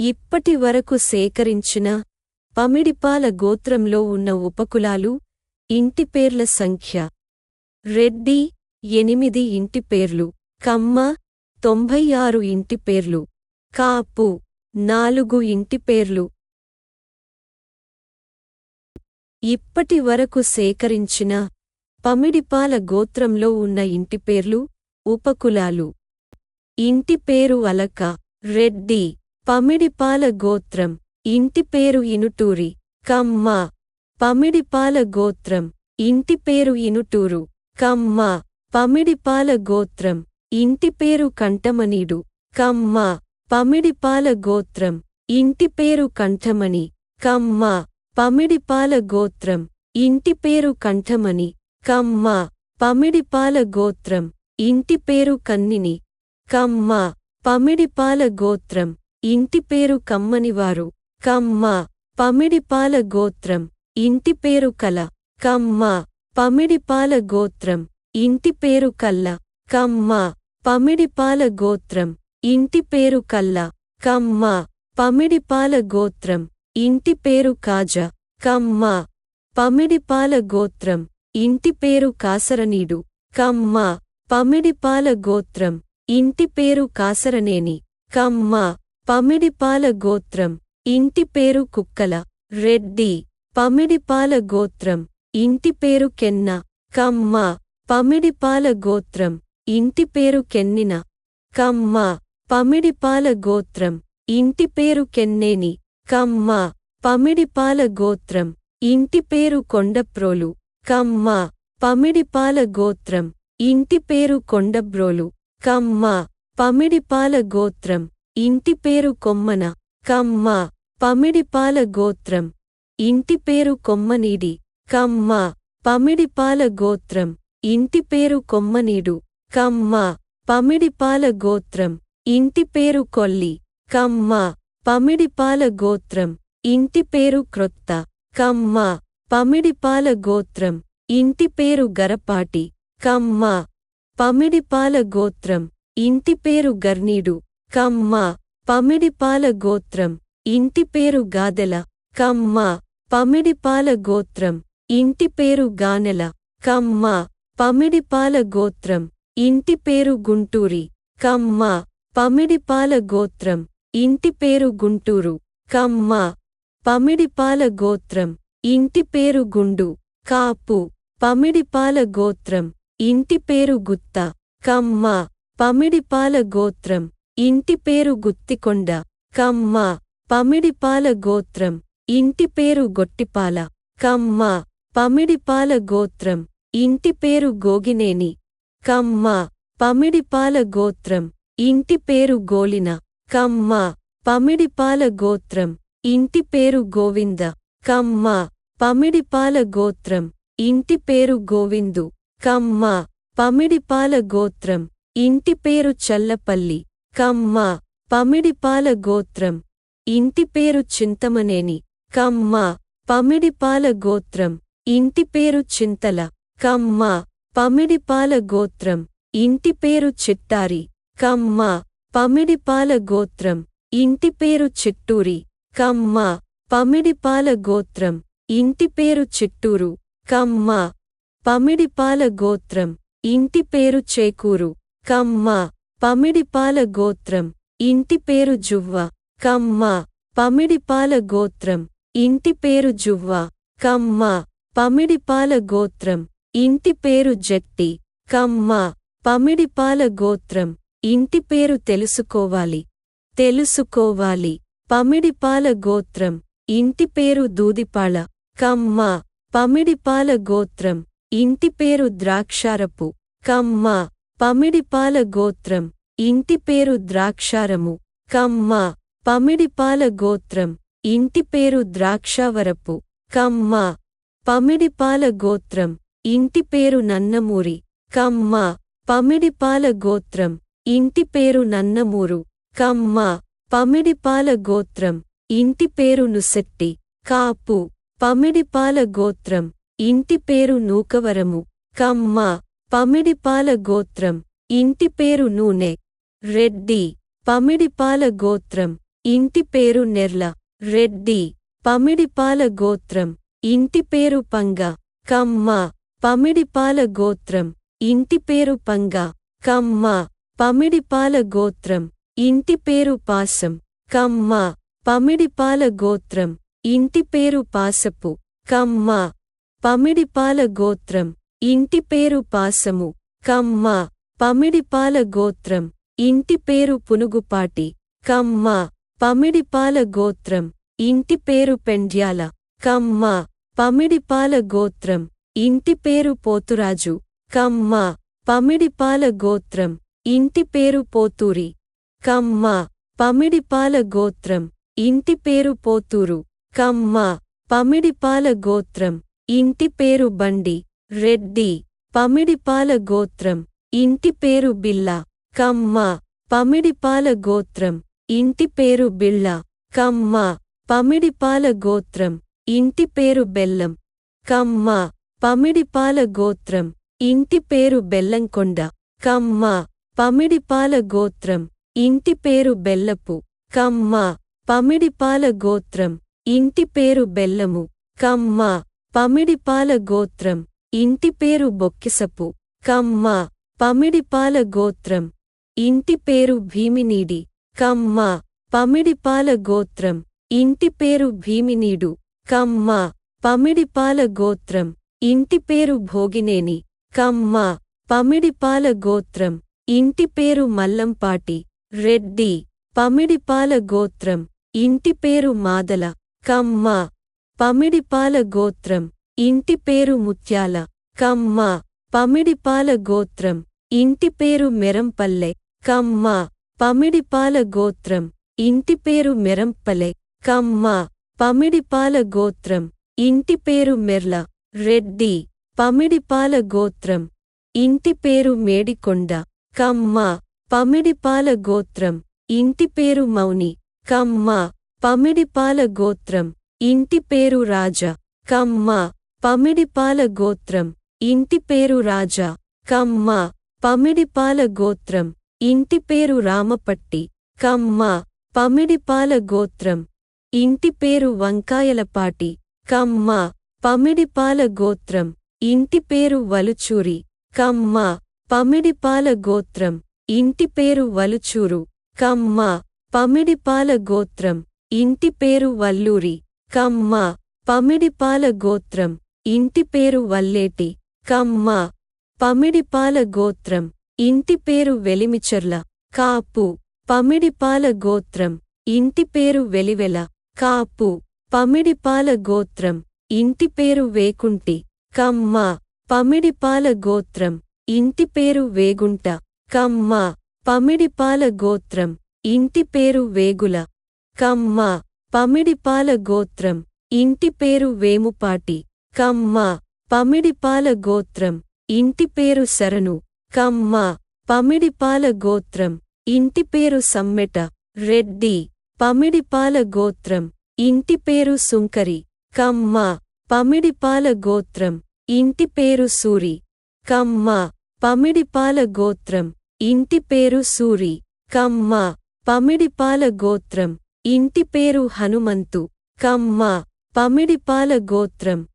ఇప్పటి వరకు సేకరించిన పమిడిపాల గోత్రంలో ఉన్న ఉపకులాలు ఇంటి పేర్ల సంఖ్య. రెడ్డి ఎనిమిది ఇంటి పేర్లు. కమ్మ తొంభై ఆరు ఇంటి పేర్లు. కాపు నాలుగు ఇంటి పేర్లు. ఇప్పటి వరకు సేకరించిన పమిడిపాల గోత్రంలో ఉన్న ఇంటి పేర్లు ఉపకులాలు. ఇంటి పేరు అలక. రెడ్డి పమిడిపాల గోత్రం. ఇంటి పేరు ఇనుటూరి. కమ్మ. పమిడిపాల గోత్రం. ఇంటి పేరు ఇనుటూరు. కమ్మ. పమిడిపాల గోత్రం. ఇంటి పేరు కంఠమనీడు కమ్మ. పమిడిపాల గోత్రం. ఇంటి పేరు కంఠమణి. కమ్మ. పమిడిపాల గోత్రం. ఇంటి పేరు కంఠమణి. కమ్మ. పమిడిపాల గోత్రం. ఇంటి పేరు కన్నిని. కమ్మ. పమిడిపాల గోత్రం. ఇంటి పేరు కమ్మనివారు. కమ్మ పమిడిపాల గోత్రం. ఇంటి పేరు కల. కమ్మ పమిడిపాల గోత్రం. ఇంటి పేరు కల్ల. కమ్మ పమిడిపాల గోత్రం. ఇంటి పేరు కల్ల. కమ్మ పమిడిపాల గోత్రం. ఇంటి పేరు కాజ. కమ్మ పమిడిపాల గోత్రం. ఇంటి పేరు కాసరనీడు. కమ్మ పమిడిపాల గోత్రం. ఇంటి పేరు కాసరనేని. కమ్మ పమిడిపాల గోత్రం ఇంటి పేరు కుక్కల రెడ్డి. పమిడిపాల గోత్రం ఇంటి పేరు కెన్న. కమ్మ. పమిడిపాల గోత్రం ఇంటి పేరు కెన్నిన. కమ్మ. పమిడిపాల గోత్రం ఇంటి పేరు కెన్నేని. కమ్మ. పమిడిపాల గోత్రం ఇంటి పేరు కొండప్రోలు కమ్మ. పమిడిపాల గోత్రం ఇంటి పేరు కొండబ్రోలు. కమ్మ. పమిడిపాల గోత్రం ఇంటి పేరు కొమ్మన కమ్మ పమిడిపాల గోత్రం. ఇంటి పేరు కొమ్మనీడి కమ్మ పమిడిపాల గోత్రం. ఇంటి పేరు కొమ్మనీడు కమ్మ పమిడిపాల గోత్రం. ఇంటి పేరు కొల్లి కమ్మ పమిడిపాల గోత్రం. ఇంటి పేరు క్రొత్త కమ్మ పమిడిపాల గోత్రం. ఇంటి పేరు గరపాటి కమ్మ పమిడిపాల గోత్రం. ఇంటి పేరు గర్నీడు కమ్మ పమిడిపాల గోత్రం ఇంటి పేరు గాదెల. కమ్మ పమిడిపాల గోత్రం ఇంటి పేరు గానెల. కమ్మ పమిడిపాల గోత్రం ఇంటి పేరు గుంటూరి. కమ్మ పమిడిపాల గోత్రం ఇంటి పేరు గుంటూరు. కమ్మ పమిడిపాల గోత్రం ఇంటి పేరు గుండు. కాపు పమిడిపాల గోత్రం ఇంటి పేరు గుత్త. కమ్మ పమిడిపాల గోత్రం ఇంటి పేరు గుత్తికొండ. కమ్మ. పమిడిపాల గోత్రం. ఇంటి పేరు గొట్టిపాల. కమ్మ. పమిడిపాల గోత్రం. ఇంటి పేరు గోగినేని. కమ్మ. పమిడిపాల గోత్రం. ఇంటి పేరు గోలిన కమ్మ. పమిడిపాల గోత్రం. ఇంటి పేరు గోవింద. కమ్మ. పమిడిపాల గోత్రం. ఇంటి పేరు గోవిందు. కమ్మ. పమిడిపాల గోత్రం. ఇంటి పేరు చల్లపల్లి. కమ్మ పమిడిపాల గోత్రం. ఇంటి పేరు చింతమనేని. కమ్మ పమిడిపాల గోత్రం. ఇంటి పేరు చింతల. కమ్మ పమిడిపాల గోత్రం. ఇంటి పేరు చిట్టారి. కమ్మ పమిడిపాల గోత్రం. ఇంటి పేరు చిట్టూరి. కమ్మ పమిడిపాల గోత్రం. ఇంటి పేరు చిట్టూరు. కమ్మ పమిడిపాల గోత్రం. ఇంటి పేరు చేకూరు. కమ్మ పమిడిపాల గోత్రం. ఇంటి పేరు జువ్వ. కమ్మ. పమిడిపాల గోత్రం. ఇంటి పేరు జువ్వ. కమ్మ. పమిడిపాల గోత్రం. ఇంటి పేరు జట్టి. కమ్మ. పమిడిపాల గోత్రం. ఇంటి పేరు తెలుసుకోవాలి. తెలుసుకోవాలి. పమిడిపాల గోత్రం. ఇంటి పేరు దూదిపాళ. కమ్మ. పమిడిపాల గోత్రం. ఇంటి పేరు ద్రాక్షారపు. కమ్మ. పమిడిపాల గోత్రం ఇంటి పేరు ద్రాక్షారము. కమ్మ. పమిడిపాల గోత్రం ఇంటి పేరు ద్రాక్షావరపు. కమ్మ. పమిడిపాల గోత్రం ఇంటి పేరు నన్నమూరి. కమ్మ. పమిడిపాల గోత్రం ఇంటి పేరు నన్నమూరు. కమ్మ. పమిడిపాల గోత్రం ఇంటి పేరు నుసెట్టి. కాపు. పమిడిపాల గోత్రం ఇంటి పేరు నూకవరము. కమ్మ. పమిడిపాల గోత్రం. ఇంటి పేరు నూనె. రెడ్డి. పమిడిపాల గోత్రం. ఇంటి పేరు నెర్ల. రెడ్డి. పమిడిపాల గోత్రం. ఇంటి పేరు పంగ. కమ్మ. పమిడిపాల గోత్రం. ఇంటి పేరు పంగ. కమ్మ. పమిడిపాల గోత్రం. ఇంటి పేరు పాసం కమ్మ. పమిడిపాల గోత్రం. ఇంటి పేరు పాసపు కమ్మ. పమిడిపాల గోత్రం. ఇంటి పేరు పాసము. కమ్మ పమిడిపాల గోత్రం. ఇంటి పేరు పునుగుపాటి. కమ్మ పమిడిపాల గోత్రం. ఇంటి పేరు పెండ్యాల. కమ్మ పమిడిపాల గోత్రం. ఇంటి పేరు పోతురాజు. కమ్మ పమిడిపాల గోత్రం. ఇంటి పేరు పోతూరి. కమ్మ పమిడిపాల గోత్రం. ఇంటి పేరు పోతూరు. కమ్మ పమిడిపాల గోత్రం. ఇంటి పేరు బండి. రెడ్డి పమిడిపాల గోత్రం ఇంటి పేరు బిల్ల కమ్మ పమిడిపాల గోత్రం ఇంటి పేరు బిళ్ళ కమ్మ పమిడిపాల గోత్రం ఇంటి పేరు బెల్లం కమ్మ పమిడిపాల గోత్రం ఇంటి పేరు బెల్లంకొండ కమ్మ పమిడిపాల గోత్రం ఇంటి పేరు బెల్లపు కమ్మ పమిడిపాల గోత్రం ఇంటి పేరు బెల్లము కమ్మ పమిడిపాల గోత్రం ఇంటి పేరు బొక్కిసపు. కమ్మ. పమిడిపాల గోత్రం. ఇంటి పేరు భీమినీడి. కమ్మ. పమిడిపాల గోత్రం. ఇంటి పేరు భీమినీడు. కమ్మ. పమిడిపాల గోత్రం. ఇంటి పేరు భోగినేని. కమ్మ. పమిడిపాల గోత్రం. ఇంటి పేరు మల్లంపాటి. రెడ్డి. పమిడిపాల గోత్రం. ఇంటి పేరు మాదల. కమ్మ. పమిడిపాల గోత్రం. ఇంటి పేరు ముత్యాల. కమ్మ. పమిడిపాల గోత్రం. ఇంటి పేరు మెరంపల్లె. కమ్మ. పమిడిపాల గోత్రం. ఇంటి పేరు మెరంపల్లె. కమ్మ. పమిడిపాల గోత్రం. ఇంటి పేరు మెర్ల. రెడ్డి. పమిడిపాల గోత్రం. ఇంటి పేరు మేడికొండ. కమ్మ. పమిడిపాల గోత్రం. ఇంటి పేరు మౌని. కమ్మ. పమిడిపాల గోత్రం. ఇంటి పేరు రాజా. కమ్మ. పమిడిపాల గోత్రం. ఇంటి పేరు రాజా. కమ్మ. పమిడిపాల గోత్రం. ఇంటి పేరు రామపట్టి. కమ్మ. పమిడిపాల గోత్రం. ఇంటి పేరు వంకాయలపాటి. కమ్మ. పమిడిపాల గోత్రం. ఇంటి పేరు వలుచూరి. కమ్మ. పమిడిపాల గోత్రం. ఇంటి పేరు వలుచూరు. కమ్మ. పమిడిపాల గోత్రం. ఇంటి పేరు వల్లూరి. కమ్మ. పమిడిపాల గోత్రం. ఇంటి పేరు వల్లేటి. కమ్మ. పమిడిపాల గోత్రం. ఇంటి పేరు వెలిమిచర్ల. కాపు. పమిడిపాల గోత్రం. ఇంటి పేరు వెలివెల. కాపు. పమిడిపాల గోత్రం. ఇంటి పేరు వేకుంటి. కమ్మ. పమిడిపాల గోత్రం. ఇంటి పేరు వేగుంట. కమ్మ. పమిడిపాల గోత్రం. ఇంటి పేరు వేగుల. కమ్మ. పమిడిపాల గోత్రం. ఇంటి పేరు వేముపాటి. కమ్మ పమిడిపాల గోత్రం ఇంటి పేరు శరణు. కమ్మ పమిడిపాల గోత్రం ఇంటి పేరు సమ్మెట. రెడ్డి పమిడిపాల గోత్రం ఇంటి పేరు సుంకరి. కమ్మ పమిడిపాల గోత్రం ఇంటి పేరు సూరి. కమ్మ పమిడిపాల గోత్రం ఇంటి పేరు సూరి. కమ్మ పమిడిపాల గోత్రం ఇంటి పేరు హనుమంతు. కమ్మ పమిడిపాల గోత్రం